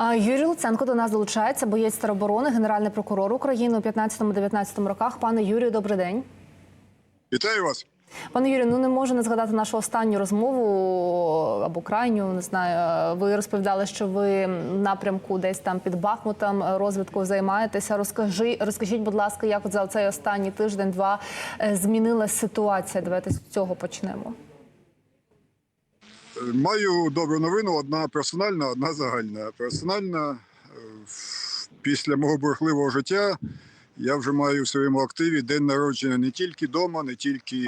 Юрій Луценко до нас долучається, боєць тероборони, генеральний прокурор України у 15-19 роках. Пане Юрію, добрий день. Вітаю вас. Пане Юрію, ну не можу не згадати нашу останню розмову або крайню. Не знаю. Ви розповідали, що ви в напрямку десь там під Бахмутом розвідкою займаєтеся. Розкажи, розкажіть, будь ласка, як от за цей останній тиждень-два е, змінилася ситуація? Давайте з цього почнемо. Маю добру новину: одна персональна, одна загальна. Персональна е, після мого бурхливого життя я вже маю в своєму активі день народження не тільки вдома, не тільки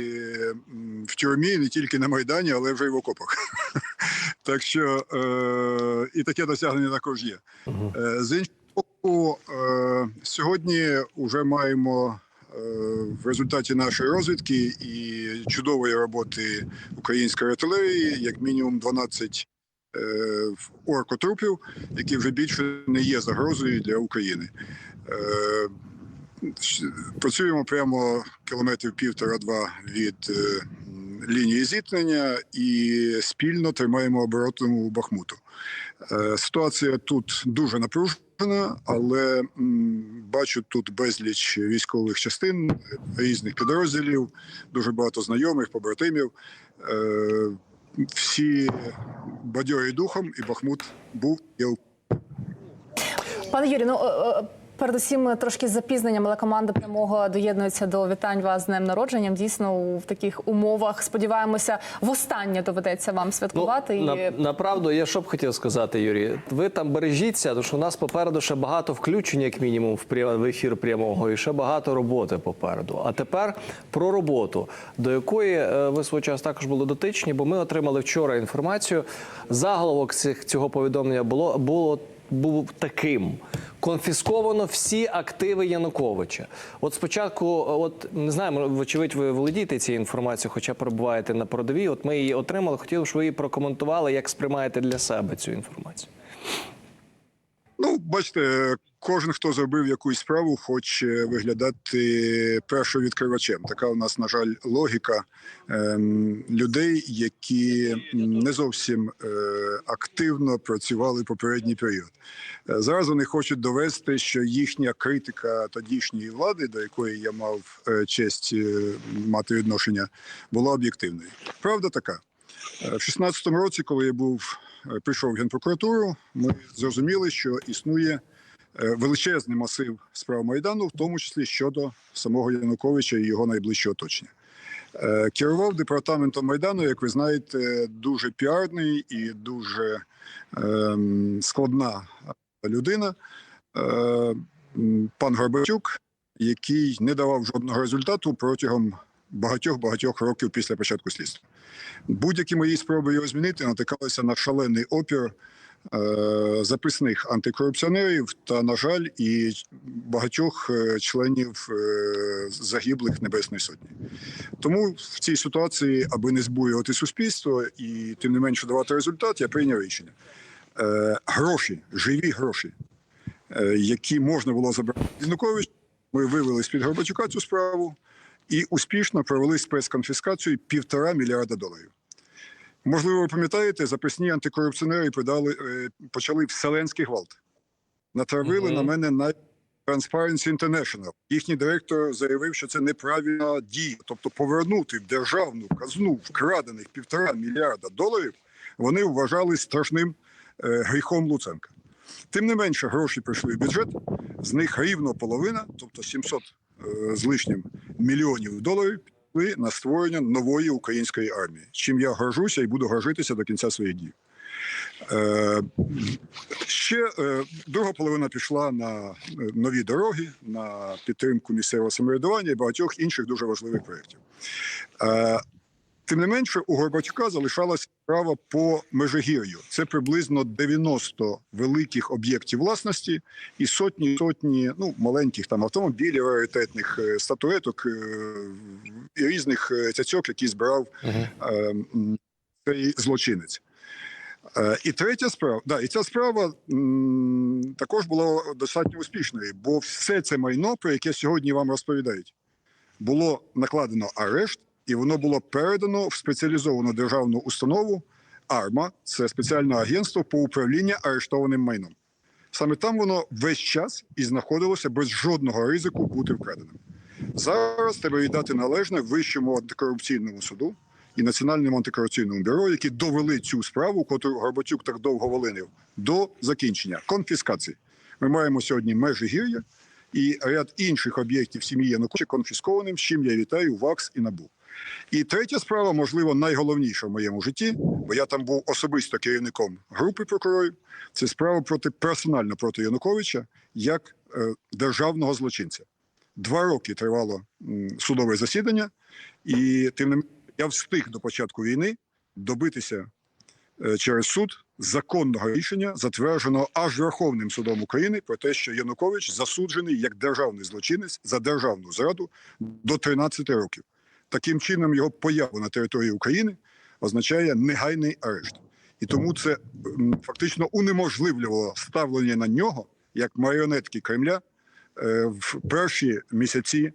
в тюрмі, не тільки на Майдані, але вже й в окопах. Так що е, і таке досягнення також є. Е, З іншого боку, сьогодні вже маємо в результаті нашої розвідки і чудової роботи української артилерії, як мінімум 12 е, оркотрупів, які вже більше не є загрозою для України. Е, Працюємо прямо кілометрів півтора-два від е, лінії зіткнення і спільно тримаємо оборону Бахмуту. Е, Ситуація тут дуже напружена, але бачу тут безліч військових частин різних підрозділів, дуже багато знайомих, побратимів. Е, Всі бадьорі духом, і Бахмут був Пане Юрію, ну е, е, передусім трошки з запізненням, але команда прямого доєднується до вітань вас з днем народженням. Дійсно, у в таких умовах сподіваємося, востаннє доведеться вам святкувати. Ну, і на, направду, я що б хотів сказати, Юрій. Ви там бережіться, тому що у нас попереду ще багато включень, як мінімум, в ефір прямого, і ще багато роботи попереду. А тепер про роботу, до якої е, ви свого часу також були дотичні, бо ми отримали вчора інформацію. Заголовок цих, цього повідомлення було було. Був таким конфісковано всі активи Януковича. От спочатку, от не знаю, вочевидь, ви володієте цією інформацією, хоча перебуваєте на продові. От ми її отримали. Хотів, щоб ви її прокоментували, як сприймаєте для себе цю інформацію. Бачите, кожен, хто зробив якусь справу, хоче виглядати першовідкривачем. Така у нас, на жаль, логіка ем, людей, які не зовсім е, активно працювали попередній період. Е, Зараз вони хочуть довести, що їхня критика тодішньої влади, до якої я мав е, честь мати відношення, була об'єктивною. Правда така. В 16-му році, коли я був прийшов в генпрокуратуру, ми зрозуміли, що існує е, величезний масив справ майдану, в тому числі щодо самого Януковича і його найближчого оточення. Е, Керував департаментом майдану, як ви знаєте, дуже піарний і дуже ем, складна людина. Е, пан Горбачук, який не давав жодного результату протягом багатьох-багатьох років після початку слідства. Будь-які мої спроби його змінити натикалися на шалений опір е, записних антикорупціонерів та, на жаль, і багатьох е, членів е, загиблих Небесної Сотні. Тому в цій ситуації, аби не збурювати суспільство і тим не менше давати результат, я прийняв рішення. Гроші, живі гроші, які можна було забрати з Януковича, ми вивели з-під Горбачука цю справу і успішно провели спецконфіскацію півтора мільярда доларів. Можливо, ви пам'ятаєте, записні антикорупціонери подали, е, почали вселенський гвалт. Натравили Мгм. на мене на Transparency International. Їхній директор заявив, що це неправильна дія. Тобто повернути в державну казну вкрадених півтора мільярда доларів вони вважали страшним е, гріхом Луценка. Тим не менше, гроші прийшли в бюджет, з них рівно половина, тобто 700 е, з лишнім мільйонів доларів, пішли на створення нової української армії. Чим я горжуся і буду горжитися до кінця своїх днів. Е, ще е, друга половина пішла на е, нові дороги, на підтримку місцевого самоврядування і багатьох інших дуже важливих проєктів. Е, Тим не менше, у Горбачука залишалася справа по Межигір'ю. Це приблизно 90 великих об'єктів власності і сотні сотні ну маленьких там автомобілів, раритетних е, статуеток е, і різних е, цяцьок, які збирав е, м, цей злочинець. І третя справа, да, і ця справа м, також була достатньо успішною, бо все це майно, про яке сьогодні вам розповідають, було накладено арешт, і воно було передано в спеціалізовану державну установу АРМА, це спеціальне агентство по управлінню арештованим майном. Саме там воно весь час і знаходилося без жодного ризику бути вкраденим. Зараз треба віддати належне Вищому антикорупційному суду і Національному антикорупційному бюро, які довели цю справу, котру Горбатюк так довго волинив, до закінчення конфіскації. Ми маємо сьогодні межі гір'я і ряд інших об'єктів сім'ї Януковича конфіскованим, з чим я вітаю ВАКС і НАБУ. І третя справа, можливо, найголовніша в моєму житті, бо я там був особисто керівником групи прокурорів. Це справа проти персонально проти Януковича як е, державного злочинця. Два роки тривало судове засідання, і тим не менше я встиг до початку війни добитися е, через суд законного рішення, затвердженого аж Верховним судом України, про те, що Янукович засуджений як державний злочинець за державну зраду до 13 років. Таким чином, його поява на території України означає негайний арешт. І тому це фактично унеможливлювало ставлення на нього як маріонетки Кремля е, в перші місяці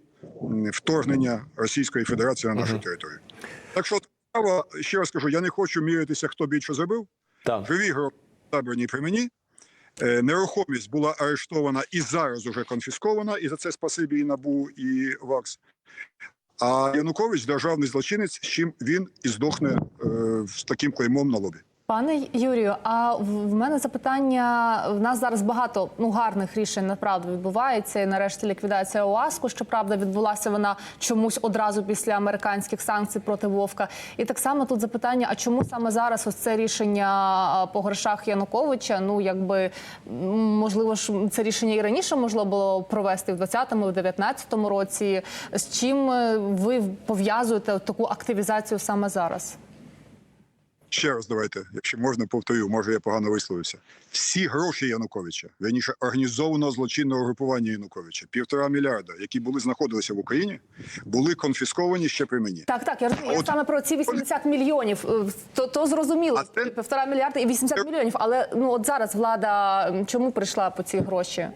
вторгнення Російської Федерації на нашу територію. Так що справа, ще раз кажу, я не хочу мірятися, хто більше зробив. Так. Живі гроші забрані при мені. Е, Нерухомість була арештована і зараз уже конфіскована, і за це спасибі і НАБУ, і ВАКС. А Янукович державний злочинець, з чим він і здохне е, з таким клеймом на лобі. Пане Юрію, а в мене запитання: в нас зараз багато ну гарних рішень направду відбувається. І нарешті ліквідація ОАСКу. Щоправда, відбулася вона чомусь одразу після американських санкцій проти Вовка. І так само тут запитання: а чому саме зараз ось це рішення по грошах Януковича? Ну якби можливо ж це рішення і раніше можливо було провести в 20-му, в 19-му році. З чим е, ви пов'язуєте таку активізацію саме зараз? Ще раз давайте, якщо можна, повторю, може я погано висловився. Всі гроші Януковича, верніше організованого злочинного групування Януковича, півтора мільярда, які були знаходилися в Україні, були конфісковані ще при мені. Так, так, я розумію. Я от- саме про ці 80 мільйонів. Е, То, то зрозуміло, це- півтора мільярда і 80 мільйонів. Але ну от зараз влада чому прийшла по ці гроші?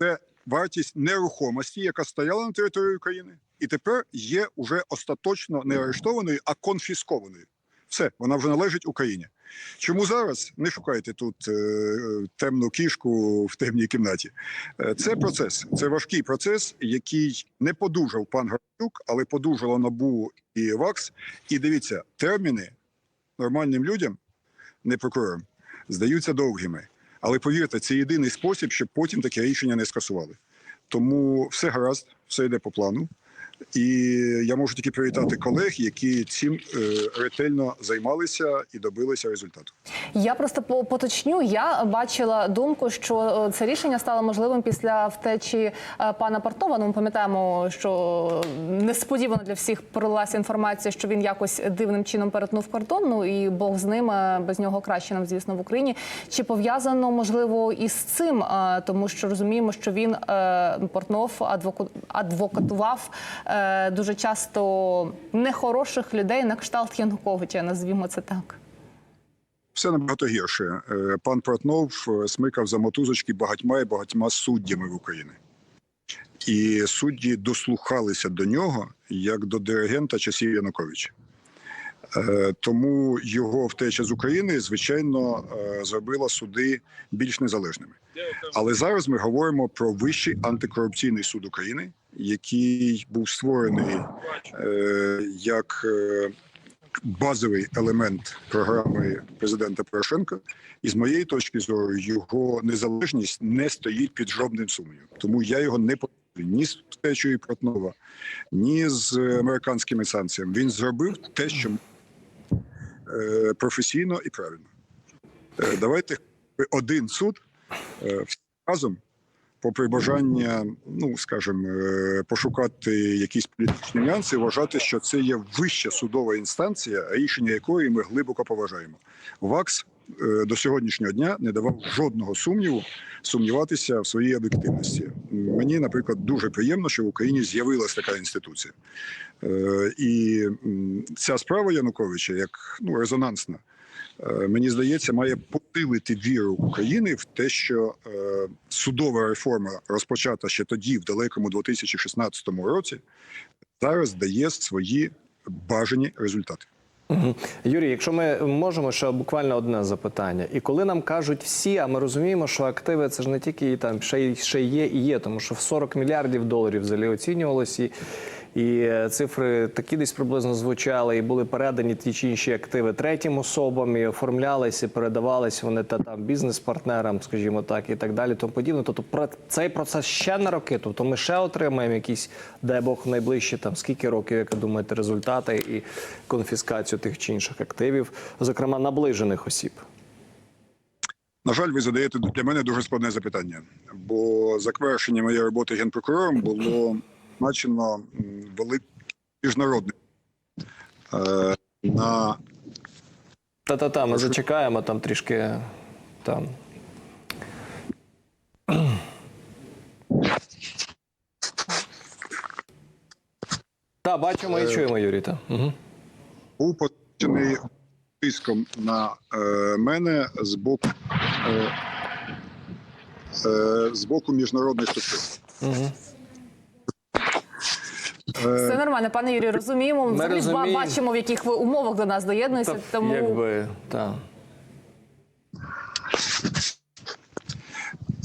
Це вартість нерухомості, яка стояла на території України, і тепер є уже остаточно не арештованою, а конфіскованою. Все, вона вже належить Україні. Чому зараз не шукайте тут е, темну кішку в темній кімнаті? Е, це процес, це важкий процес, який не подужав пан Гарчук, але подужало набу і ВАКС. І дивіться, терміни нормальним людям, не прокурорам, здаються довгими. Але повірте, це єдиний спосіб, щоб потім таке рішення не скасували. Тому все гаразд, все йде по плану. І я можу тільки привітати колег, які цим е, ретельно займалися і добилися результату. Я просто поточню. Я бачила думку, що е, це рішення стало можливим після втечі е, пана Портнова. Ну, ми пам'ятаємо, що несподівано для всіх пролилася інформація, що він якось дивним чином перетнув кордон. Ну і Бог з ним без нього краще нам, звісно, в Україні. Чи пов'язано можливо із цим? Тому що розуміємо, що він Портнов адвокатував дуже часто нехороших людей на кшталт Януковича, назвімо це так. Все набагато гірше. Е, Пан Протнов е, смикав за мотузочки багатьма і багатьма суддями в Україні. І судді дослухалися до нього як до диригента часів Януковича. Е, Тому його втеча з України, звичайно, е, зробила суди більш незалежними. Але зараз ми говоримо про Вищий антикорупційний суд України, який був створений е, як е, базовий елемент програми президента Порошенка, і з моєї точки зору його незалежність не стоїть під жодним сумнівом. Тому я його не ні з втечею Протнова, ні з американськими санкціями. Він зробив те, що е, професійно і правильно. Давайте один суд разом. Попри бажання, ну скажімо, е, пошукати якісь політичні нюанси, вважати, що це є вища судова інстанція, рішення якої ми глибоко поважаємо. ВАКС е, до сьогоднішнього дня не давав жодного сумніву сумніватися в своїй об'єктивності. Мені, наприклад, дуже приємно, що в Україні з'явилася така інституція, Е, і ця справа Януковича як ну резонансна. Е, Мені здається, має посилити віру України в те, що е, судова реформа, розпочата ще тоді, в далекому 2016 році, зараз дає свої бажані результати. Юрій, якщо ми можемо, ще буквально одне запитання. І коли нам кажуть всі, а ми розуміємо, що активи це ж не тільки там ще, ще є і є, тому що в 40 мільярдів доларів взагалі оцінювалося. І, і е, цифри такі десь приблизно звучали, і були передані ті чи інші активи третім особам, і оформлялися, передавалися вони та там бізнес-партнерам, скажімо так, і так далі. Тому подібне. Тобто про цей процес ще на роки. Тобто ми ще отримаємо якісь, дай Бог, найближчі там скільки років, як ви думаєте, результати і конфіскацію тих чи інших активів, зокрема наближених осіб. На жаль, ви задаєте для мене дуже складне запитання, бо завершення моєї роботи генпрокурором було значено великий міжнародний е, на Та-та-та, ми зачекаємо там трішки там. Так, бачимо і чуємо, Юріта. Угу. був почений тиском на е, мене з боку е, е, з боку міжнародних структур. Угу. Все нормально, пане Юрію, розуміємо. Ми Взагалі розуміємо. бачимо, в яких ви умовах до нас доєднуєтеся. Тому Якби, так.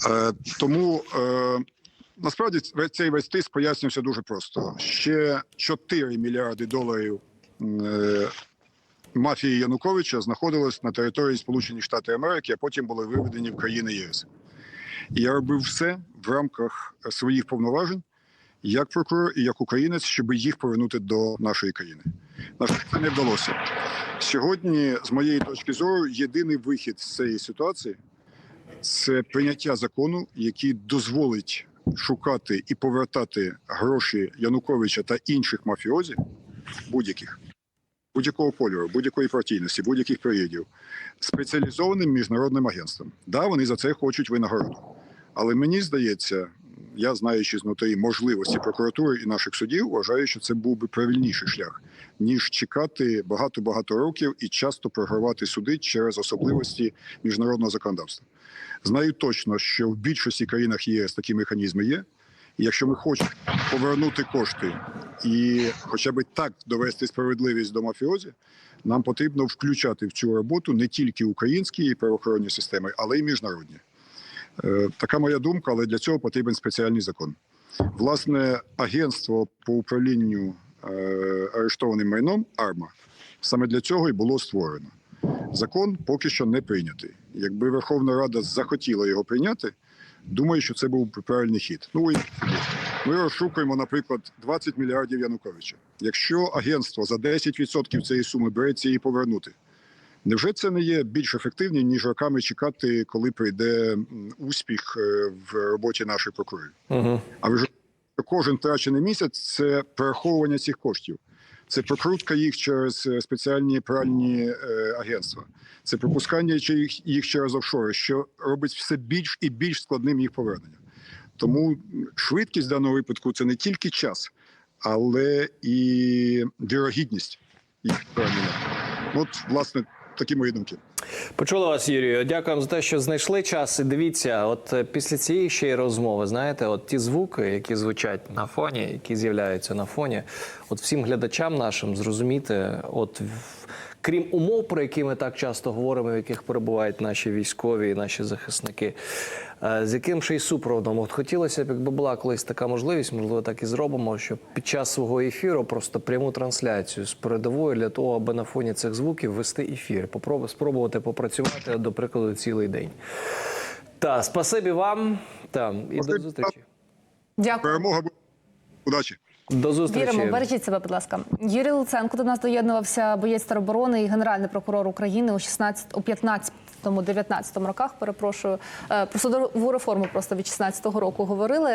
Е, тому е, насправді цей весь тиск пояснюється дуже просто. Ще 4 мільярди доларів е, мафії Януковича знаходилось на території Сполучених Штатів Америки, а потім були виведені в країни ЄС. І я робив все в рамках своїх повноважень, як прокурор і як українець, щоб їх повернути до нашої країни. На жаль, не вдалося. Сьогодні, з моєї точки зору, єдиний вихід з цієї ситуації це прийняття закону, який дозволить шукати і повертати гроші Януковича та інших мафіозів, будь-яких, будь-якого кольору, будь-якої партійності, будь-яких періодів, спеціалізованим міжнародним агентством. Да, вони за це хочуть винагороду. Але мені здається, я знаючи знутри можливості прокуратури і наших судів, вважаю, що це був би правильніший шлях, ніж чекати багато-багато років і часто програвати суди через особливості міжнародного законодавства. Знаю точно, що в більшості країнах ЄС такі механізми є. І якщо ми хочемо повернути кошти і хоча б так довести справедливість до мафіозі, нам потрібно включати в цю роботу не тільки українські правоохоронні системи, але й міжнародні. Е, Така моя думка, але для цього потрібен спеціальний закон. Власне, агентство по управлінню е, арештованим майном АРМА саме для цього і було створено. Закон поки що не прийнятий. Якби Верховна Рада захотіла його прийняти, думаю, що це був правильний хід. Ну і ми розшукуємо, наприклад, 20 мільярдів Януковича. Якщо агентство за 10% цієї суми береться її повернути, невже це не є більш ефективні, ніж роками чекати, коли прийде успіх е, в роботі наших прокурорів? Угу. А ви ж кожен втрачений місяць це перераховування цих коштів. Це прокрутка їх через е, спеціальні пральні е, агентства, це пропускання їх, їх через офшори, що робить все більш і більш складним їх повернення. Тому швидкість в даному випадку це не тільки час, але і вірогідність їх повернення. От, власне, такі мої думки. Почули вас, Юрію. Дякуємо за те, що знайшли час. І дивіться, от е, після цієї ще й розмови, знаєте, от ті звуки, які звучать на фоні, які з'являються на фоні, от всім глядачам нашим зрозуміти, от крім умов, про які ми так часто говоримо, в яких перебувають наші військові і наші захисники. Е, з яким ще й супроводом. От хотілося б, якби була колись така можливість, можливо, так і зробимо, щоб під час свого ефіру просто пряму трансляцію з передової для того, аби на фоні цих звуків вести ефір, попробу спробувати попрацювати, до прикладу, цілий день. Та спасибі вам та і до зустрічі. Дякую. Перемога удачі. До зустрічі. Віримо, бережіть себе, будь ласка. Юрій Луценко до нас доєднувався боєць тероборони і генеральний прокурор України у 16 о 15 18-19 роках, перепрошую, е, про судову реформу просто від 16-го року говорили.